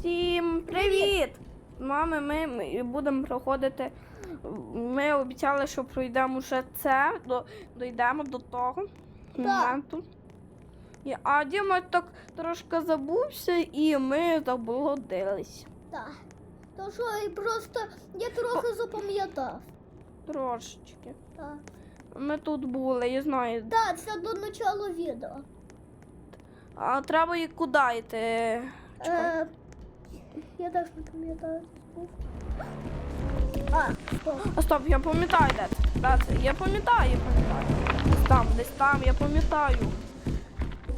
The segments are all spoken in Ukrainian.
Всім привіт! Мами, ми, ми будемо проходити. Ми обіцяли, що пройдемо вже це, до, дійдемо до того моменту. І, а Діма так трошки забувся і ми заблудились. Так. То що і просто я трохи запам'ятав. Трошечки. Так. Ми тут були, я знаю. Так, це до начала відео. А треба і куди йти? Е, я теж не пам'ятаю. А, стоп. А стоп, я пам'ятаю, де це. Я пам'ятаю, я пам'ятаю. Десь там, десь там, я пам'ятаю.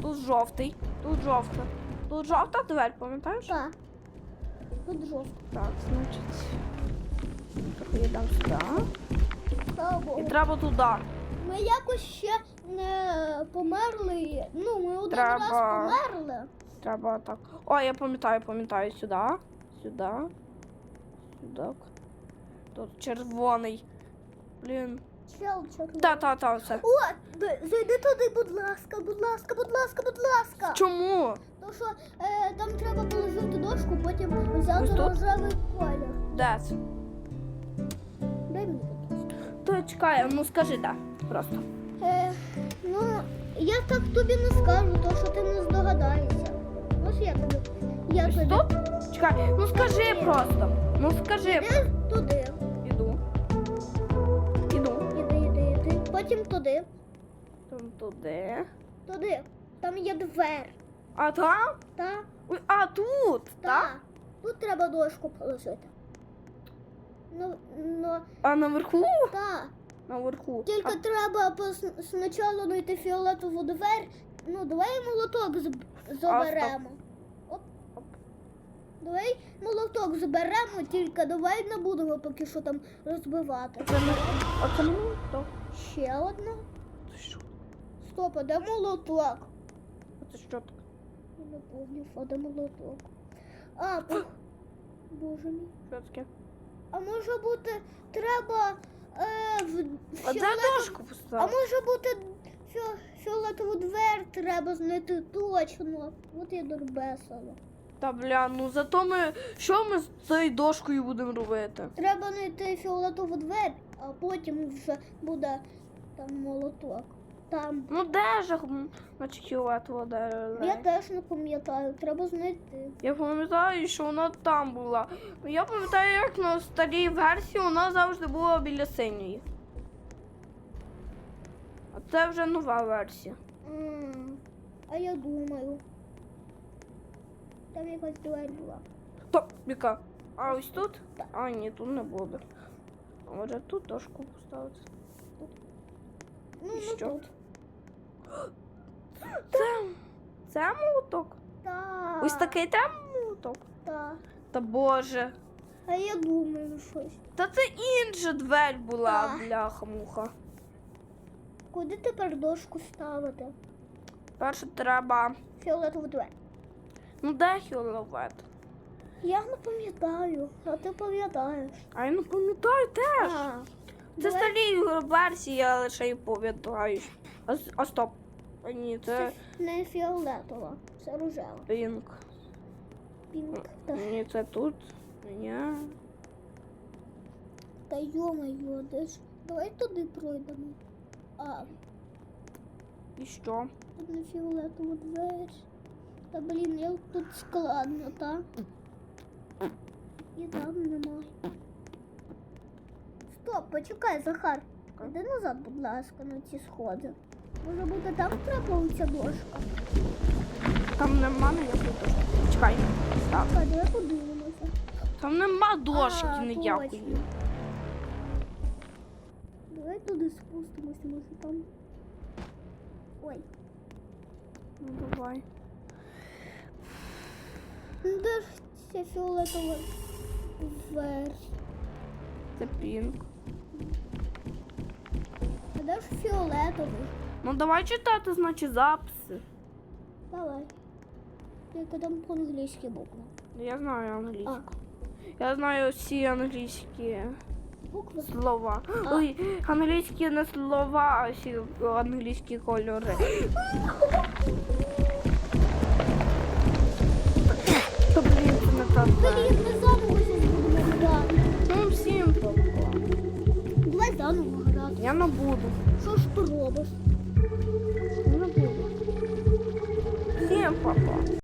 Тут жовтий, тут жовта. Тут жовта дверь, пам'ятаєш? Так. Тут жовто. Так, значить. Поїдемо сюди. Слава І треба туди. Ми якось ще не померли. Ну, ми один Треба. раз померли. Треба так. О, я пам'ятаю, пам'ятаю сюди. Сюди. Сюди. Тут червоний. Блін. Чел, чел. Та, та, та, все. О, зайди туди, будь ласка, будь ласка, будь ласка, будь ласка. Чому? Тому що е, там треба положити дошку, потім взяти рожевий колір. Де це? Дай мені. То чекай, ну скажи, де. Просто. Е, ну, я так тобі не скажу, то що ти не здогадаєшся. Тут? Чекай, ну скажи просто. Ну скажи. Іди туди. Іду. Іду. Іди, іди, іди. Потім туди. Там туди. Туди. Там є двер. А там? Та, Ой, а тут, та. так? Тут треба дошку положити. Ну, ну, А наверху? та. Наверху. Тільки А, треба пос- спочатку знайти фіолетову двер. Ну, давай молоток з- заберемо. Оп. Давай молоток заберемо, тільки давай не будемо поки що там розбивати. це не, а це не то. Ще одна. Це що? Стоп, а де молоток? А це що таке? Я не помню, а де молоток. А, по... Боже мій. Що таке? А може бути, треба е, в А де фіолетов- дошку А може бути фіо- фіолетову двер треба знайти точно. От я дорбесила. Та бля, ну зато ми. Що ми з цією дошкою будемо робити? Треба знайти фіолетову двер, а потім вже буде там молоток. Там. Ну де ж, фіолетова де? Я теж не пам'ятаю, треба знайти. Я пам'ятаю, що вона там була. Я пам'ятаю, як на старій версії вона завжди була біля синьої. А це вже нова версія. М, А я думаю. Там якась двер була. Стоп, яка? А ось тут? А, ні, тут не буде. А може тут дошку поставити? Ну, І ну що? тут. Це, це молоток? Так. Ось такий там молоток? Так. Та боже. А я думаю щось. Та це інша дверь була, Так. бляха-муха. Куди тепер дошку ставити? Перше треба. Фіолетову двер. Ну де хіловет? Я не пам'ятаю, а ти пам'ятаєш. А я не пам'ятаю теж. А, Це давай- старі версії, я лише й пам'ятаю. А, а стоп. А ні, це Це не фіолетова, це рожева. пінк. Пінк. Та, Ні, це тут. Ні. та йо-моє, де ж? Давай туди пройдемо. А, І що? тут не фіолетова двері. Та блін, як тут складно, та? І там немає. Стоп, почекай, Захар. Іди назад, будь ласка, на ці сходи. Може бути там трапилася дошка? Там нема ніякої дошки. Чекай. Так. А давай подивимося. Там нема дошки А, ніякої. точно. Давай туди спустимося, може там. Ой, Ну давай. Ця фіолетова двер? Це пінк. А де ж фіолетовий? Ну давай читати, значить, записи. Давай. Тільки там по-англійськи букви. Я знаю англійську. Я знаю всі англійські букви. слова. А. Ой, англійські не слова, а всі англійські кольори. То блін, це не так. Блін, ми заново щось будемо грати. Ну, всім пока. Давай заново грати. Я не буду. Що ж ти робиш? Я не буду. Всім папа.